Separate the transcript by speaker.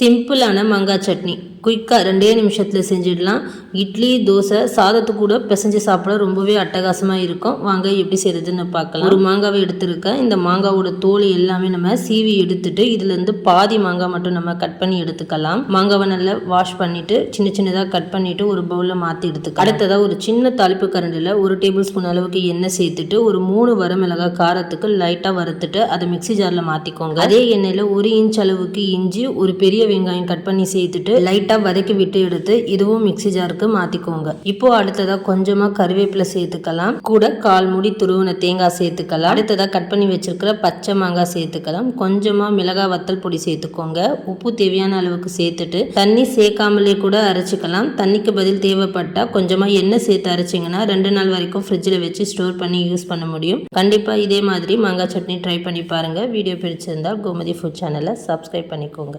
Speaker 1: சிம்பிளான மாங்காய் சட்னி. குயிக்காக ரெண்டே நிமிஷத்தில் செஞ்சிடலாம். இட்லி தோசை சாதத்து கூட பிசைஞ்சு சாப்பிட ரொம்பவே அட்டகாசமாக இருக்கும். வாங்க எப்படி செய்கிறதுன்னு பார்க்கலாம். ஒரு மாங்காவை எடுத்துருக்கேன் இந்த மாங்காவோட தோல் எல்லாமே நம்ம சீவி எடுத்துட்டு இதுலேருந்து பாதி மாங்காய் மட்டும் நம்ம கட் பண்ணி எடுத்துக்கலாம். மாங்காவை நல்லா வாஷ் பண்ணிவிட்டு சின்ன சின்னதாக கட் பண்ணிவிட்டு ஒரு பவுலில் மாற்றி எடுத்துக்கலாம். அடுத்ததாக ஒரு சின்ன தாளிப்பு கரண்டில் ஒரு டேபிள் ஸ்பூன் அளவுக்கு எண்ணெய் சேர்த்துட்டு ஒரு மூணு வரமிளகாய் காரத்துக்கு லைட்டாக வறுத்துட்டு அதை மிக்ஸி ஜாரில் மாற்றிக்கோங்க அதே எண்ணெயில் ஒரு இன்ச் அளவுக்கு இஞ்சி ஒரு பெரிய வெங்காயம் கட் பண்ணி சேர்த்துட்டு லைட்டாக வதக்கி விட்டு எடுத்து இதுவும் மிக்ஸி ஜாருக்கு மாற்றிக்கோங்க இப்போ அடுத்ததாக கொஞ்சமாக கருவேப்பிலை சேர்த்துக்கலாம். கூட கால் முடி துருவின தேங்காய் சேர்த்துக்கலாம். அடுத்ததாக கட் பண்ணி வச்சிருக்கிற பச்சை மாங்காய் சேர்த்துக்கலாம். கொஞ்சமாக மிளகாய் வத்தல் பொடி சேர்த்துக்கோங்க. உப்பு தேவையான அளவுக்கு சேர்த்துட்டு தண்ணி சேர்க்காமலே கூட அரைச்சிக்கலாம். தண்ணிக்கு பதில் தேவைப்பட்டால் கொஞ்சமாக எண்ணெய் சேர்த்து அரைச்சிங்கன்னா ரெண்டு நாள் வரைக்கும் ஃப்ரிட்ஜில் வச்சு ஸ்டோர் பண்ணி யூஸ் பண்ண முடியும். கண்டிப்பாக இதே மாதிரி மாங்காய் சட்னி ட்ரை பண்ணி பாருங்கள் வீடியோ பிடிச்சிருந்தால் கோமதி ஃபுட் சேனலை சப்ஸ்கிரைப் பண்ணிக்கோங்க.